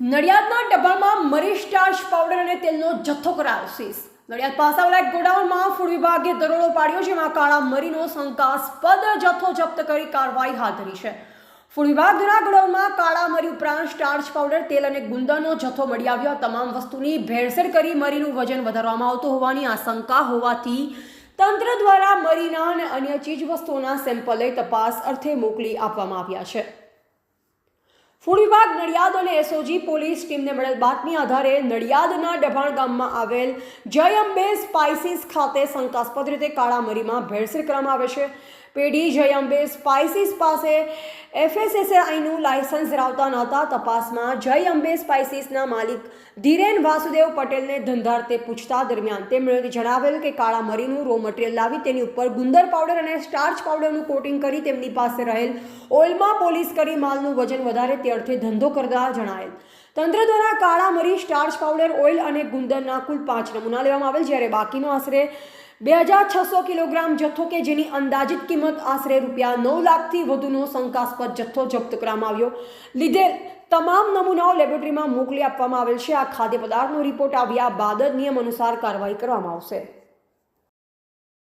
નડિયાદના ડબ્બામાં મરી starch powder અને તેલનો જથ્થો કરાયો નડિયાદ પાસાવાળા એક ગોડાઉનમાં ફૂડ વિભાગે દરોડો પાડ્યો જેમાં કાળા મરીનો શંકાસ્પદ જથ્થો જપ્ત કરી કાર્યવાહી હાથ ધરી છે. ફૂડ વિભાગ દ્વારા ગોડાઉનમાં કાળા મરી ઉપરાંત સ્ટાર્ચ પાવડર, તેલ અને ગુંદરનો જથ્થો મળી આવ્યો. તમામ વસ્તુની ભેળસેળ કરી મરીનું વજન વધારવામાં આવતું હોવાની આશંકા હોવાથી તંત્ર દ્વારા મરીના અને અન્ય ચીજ વસ્તુઓના સેમ્પલ તપાસ અર્થે મોકલી આપવામાં આવ્યા છે. ફૂડ વિભાગ નડિયાદ અને એસઓજી પોલીસ ટીમને મળેલ બાતમી આધારે નડિયાદના ડભાણ ગામમાં આવેલ જય અંબે સ્પાઇસીસ ખાતે શંકાસ્પદ રીતે કાળા મરીમાં ભેળસેળ કરવામાં આવે છે. પેઢી જય અંબે સ્પાઇસીસ પાસે એફએસએસઆઈનું લાયસન્સ ધરાવતા નહોતા તપાસમાં જય અંબે સ્પાઇસીસના માલિક ધીરેન વાસુદેવ પટેલને ધંધાર્થે પૂછતા દરમિયાન તેમણે જણાવેલ કે કાળા મરીનું રો મટીરિયલ લાવી તેની ઉપર ગુંદર પાવડર અને સ્ટાર્ચ પાવડરનું કોટિંગ કરી તેમની પાસે રહેલ ઓઇલમાં પોલીસ કરી માલનું વજન વધારે તે અર્થે ધંધો કરતા જણાયેલ. તંત્ર દ્વારા કાળા મરી સ્ટાર્ચ પાવડર ઓઇલ અને ગુંદરના કુલ પાંચ નમૂના લેવામાં આવેલ, જ્યારે બાકીનો આશરે બે હજાર છસો કિલોગ્રામ જથ્થો કે જેની અંદાજિત કિંમત આશરે રૂપિયા નવ લાખથી વધુનો શંકાસ્પદ જથ્થો જપ્ત કરવામાં આવ્યો. લીધેલ તમામ નમૂનાઓ લેબોરેટરીમાં મોકલી આપવામાં આવેલ છે. આ ખાદ્ય પદાર્થનો રિપોર્ટ આવ્યા બાદ નિયમ અનુસાર કાર્યવાહી કરવામાં આવશે.